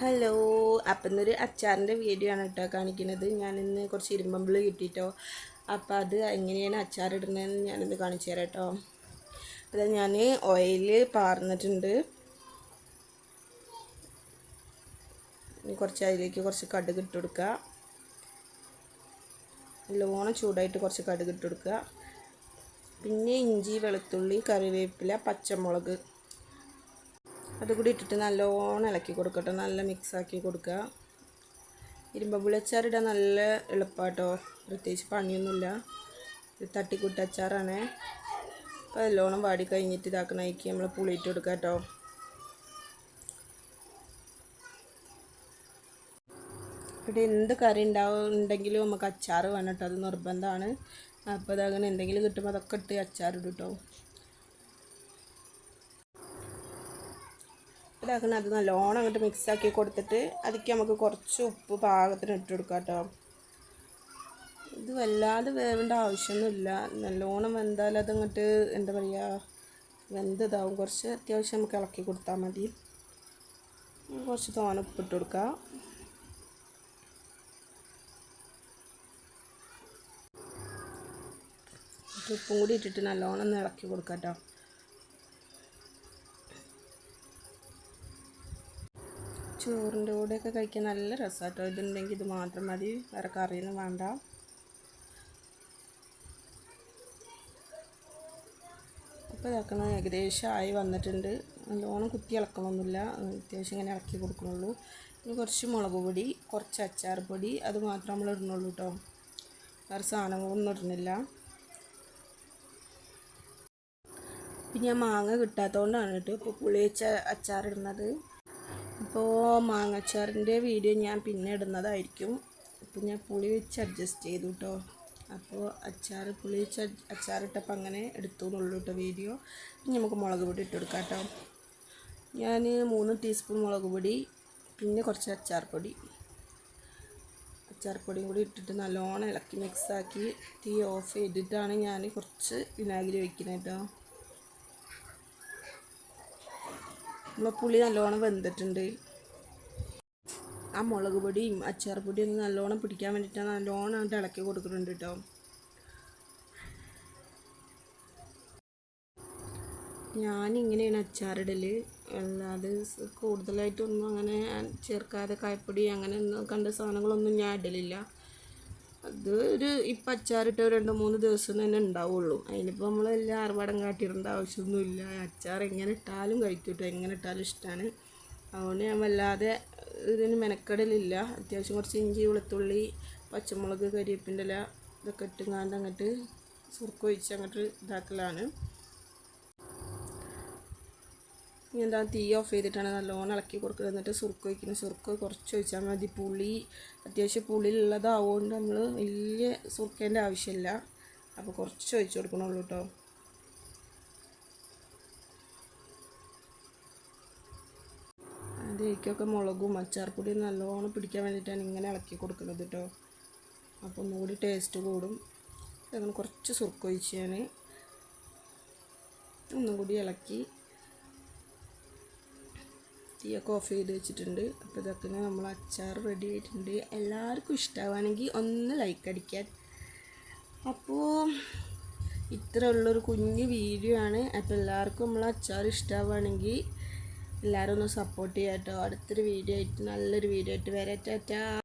Hello. അപ്പം ഇന്നൊരു അച്ചാറിന്റെ video ആണ് കേട്ടോ കാണിക്കുന്നത്. ഞാനിന്ന് കുറച്ച് ഇരുമ്പമ്പിൾ കിട്ടിയിട്ടോ അപ്പം അത് എങ്ങനെയാണ് അച്ചാർ ഇടുന്നതെന്ന് ഞാനിന്ന് കാണിച്ചു തരാം കേട്ടോ. അത് ഞാൻ ഓയിൽ പാർന്നിട്ടുണ്ട്. കുറച്ച് അതിലേക്ക് കുറച്ച് കടുക് ഇട്ട് കൊടുക്കുക. നല്ലോണം ചൂടായിട്ട് കുറച്ച് കടുക് ഇട്ട് കൊടുക്കുക. പിന്നെ ഇഞ്ചി വെളുത്തുള്ളി കറിവേപ്പില പച്ചമുളക്. അതുകൂടി ഇട്ടിട്ട് നല്ലോണം ഇളക്കി കൊടുക്കട്ടോ. നല്ല മിക്സാക്കി കൊടുക്കുക. ഇരുമ്പുള്ളി അച്ചാറിടാൻ നല്ല എളുപ്പമാട്ടോ പ്രത്യേകിച്ച് പണിയൊന്നുമില്ല. ഇത് തട്ടിക്കുട്ടി അച്ചാറാണ് അപ്പോൾ നല്ലോണം വാടി കഴിഞ്ഞിട്ട് ഇതാക്കണേക്ക് നമ്മൾ പുളിയിട്ട് കൊടുക്കുക കേട്ടോ. ഇവിടെ എന്ത് കറി ഉണ്ടാവും ഉണ്ടെങ്കിലും നമുക്ക് അച്ചാർ വേണം കേട്ടോ. അത് നിർബന്ധമാണ്. അപ്പോൾ അതങ്ങനെ എന്തെങ്കിലും കിട്ടുമ്പോൾ അതൊക്കെ ഇട്ട് അച്ചാറിടും കേട്ടോ. ഇതാക്കണം അത് നല്ലോണം അങ്ങോട്ട് മിക്സാക്കി കൊടുത്തിട്ട് അതിക്ക് നമുക്ക് കുറച്ച് ഉപ്പ് പാകത്തിന് ഇട്ട് കൊടുക്കാം കേട്ടോ. ഇത് വല്ലാതെ വേവേണ്ട ആവശ്യമൊന്നുമില്ല. നല്ലോണം വെന്താൽ അതങ്ങോട്ട് എന്താ പറയുക വെന്തതാവും. കുറച്ച് അത്യാവശ്യം നമുക്ക് ഇളക്കി കൊടുത്താൽ മതി. കുറച്ച് തോന ഉപ്പിട്ട് കൊടുക്കാം. ഉപ്പും കൂടി ഇട്ടിട്ട് നല്ലോണം ഒന്ന് ഇളക്കി കൊടുക്കാം കേട്ടോ. ചോറിന്റെ കൂടെയൊക്കെ കഴിക്കാൻ നല്ല രസമാട്ടോ ഇതുണ്ടെങ്കിൽ ഇത് മാത്രം മതി. വേറെ കറിയൊന്നും വേണ്ട. അപ്പോൾ ഇതാക്കണം ഏകദേശം ആയി വന്നിട്ടുണ്ട്. നല്ലോണം കുത്തി ഇളക്കണമൊന്നുമില്ല. അത്യാവശ്യം ഇങ്ങനെ ഇളക്കി കൊടുക്കണുള്ളൂ. ഇനി കുറച്ച് മുളക് പൊടി കുറച്ച് അച്ചാർ പൊടി അത് മാത്രം നമ്മൾ ഇടണുള്ളൂ കേട്ടോ. വേറെ സാധനങ്ങളൊന്നും ഇടുന്നില്ല പിന്നെ മാങ്ങ കിട്ടാത്തതുകൊണ്ടാണ് കേട്ടോ ഇപ്പോൾ പുളിയച്ച അച്ചാറിടുന്നത് അപ്പോൾ മാങ്ങച്ചാറിന്റെ വീഡിയോ ഞാൻ പിന്നെ ഇടുന്നതായിരിക്കും. അപ്പോൾ ഞാൻ പുളി വെച്ച് അഡ്ജസ്റ്റ് ചെയ്തു കേട്ടോ അപ്പോൾ അച്ചാർ പുളി വെച്ച് അച്ചാറിട്ടപ്പോൾ അങ്ങനെ എടുത്തു എന്നുള്ളൂ കേട്ടോ വീഡിയോ. നമുക്ക് മുളക് പൊടി ഇട്ട് കൊടുക്കാം കേട്ടോ ഞാൻ മൂന്ന് ടീസ്പൂൺ മുളക് പൊടി പിന്നെ കുറച്ച് അച്ചാർപ്പൊടി അച്ചാർ പൊടിയും കൂടി ഇട്ടിട്ട് നല്ലോണം ഇളക്കി മിക്സാക്കി തീ ഓഫ് ചെയ്തിട്ടാണ് ഞാൻ കുറച്ച് വിനാഗിരി വയ്ക്കുന്നത് കേട്ടോ നമ്മളെ പുളി നല്ലോണം വെന്തിട്ടുണ്ട്. ആ മുളക് പൊടിയും അച്ചാർ പൊടിയും ഒന്ന് നല്ലോണം പിടിക്കാൻ വേണ്ടിയിട്ടാണ് നല്ലോണം അങ്ങോട്ട് ഇളക്കി കൊടുക്കുന്നുണ്ട് കേട്ടോ ഞാനിങ്ങനെയാണ് അച്ചാറിടൽ അല്ലാതെ കൂടുതലായിട്ടൊന്നും അങ്ങനെ ചേർക്കാതെ കായപ്പൊടി അങ്ങനെ ഒന്നും കണ്ട സാധനങ്ങളൊന്നും ഞാൻ ഇടലില്ല. അത് ഒരു ഇപ്പം അച്ചാറിട്ട് രണ്ട് മൂന്ന് ദിവസം തന്നെ ഉണ്ടാവുള്ളൂ. അതിനിപ്പോൾ നമ്മൾ എല്ലാ ആർഭാടം കാട്ടിയിടേണ്ട ആവശ്യമൊന്നുമില്ല. അച്ചാർ എങ്ങനെ ഇട്ടാലും കഴിക്കൂട്ടോ എങ്ങനെ ഇട്ടാലും ഇഷ്ടമാണ് അതുകൊണ്ട് ഞാൻ വല്ലാതെ ഇതിന് മെനക്കെടലില്ല. അത്യാവശ്യം കുറച്ച് ഇഞ്ചി വെളുത്തുള്ളി പച്ചമുളക് കരിയപ്പിന്റെ ഇല ഇതൊക്കെ ഇട്ടുങ്ങാണ്ട് അങ്ങോട്ട് സുർക്കൊഴിച്ച് അങ്ങോട്ട് ഇതാക്കലാണ്. ഇനി എന്താ തീ ഓഫ് ചെയ്തിട്ടാണ് നല്ലോണം ഇളക്കി കൊടുക്കുന്നത് എന്നിട്ട് സുറുക്ക് വയ്ക്കുന്നത് സുറുക്ക് കുറച്ച് ഒഴിച്ചാൽ മതി. പുളി അത്യാവശ്യം പുളി ഉള്ളതാവുകൊണ്ട് നമ്മൾ വലിയ സുറുക്കേന്റെ ആവശ്യമില്ല. അപ്പോൾ കുറച്ച് ഒഴിച്ച് കൊടുക്കണുള്ളൂ കേട്ടോ അതിലേക്കൊക്കെ മുളകും അച്ചാർപ്പൊടിയും നല്ലോണം പിടിക്കാൻ വേണ്ടിയിട്ടാണ് ഇങ്ങനെ ഇളക്കി കൊടുക്കുന്നത് കേട്ടോ അപ്പോൾ ഒന്നുകൂടി ടേസ്റ്റ് കൂടും. അങ്ങനെ കുറച്ച് സുർക്കൊഴിച്ച് ഞാൻ ഒന്നും കൂടി ഇളക്കി തീയൊക്കെ ഓഫ് ചെയ്ത് വെച്ചിട്ടുണ്ട്. അപ്പോൾ ഇതൊക്കെ നമ്മൾ അച്ചാർ റെഡി ആയിട്ടുണ്ട്. എല്ലാവർക്കും ഇഷ്ടമാവാണെങ്കിൽ ഒന്ന് ലൈക്ക് അടിക്കാൻ. അപ്പോൾ ഇത്ര ഉള്ളൊരു കുഞ്ഞ് വീഡിയോ ആണ്. അപ്പോൾ എല്ലാവർക്കും നമ്മൾ അച്ചാർ ഇഷ്ടമാവുകയാണെങ്കിൽ എല്ലാവരും ഒന്ന് സപ്പോർട്ട് ചെയ്യാം കേട്ടോ അടുത്തൊരു വീഡിയോ ആയിട്ട് നല്ലൊരു വീഡിയോ ആയിട്ട് വരാം. ടാറ്റാ.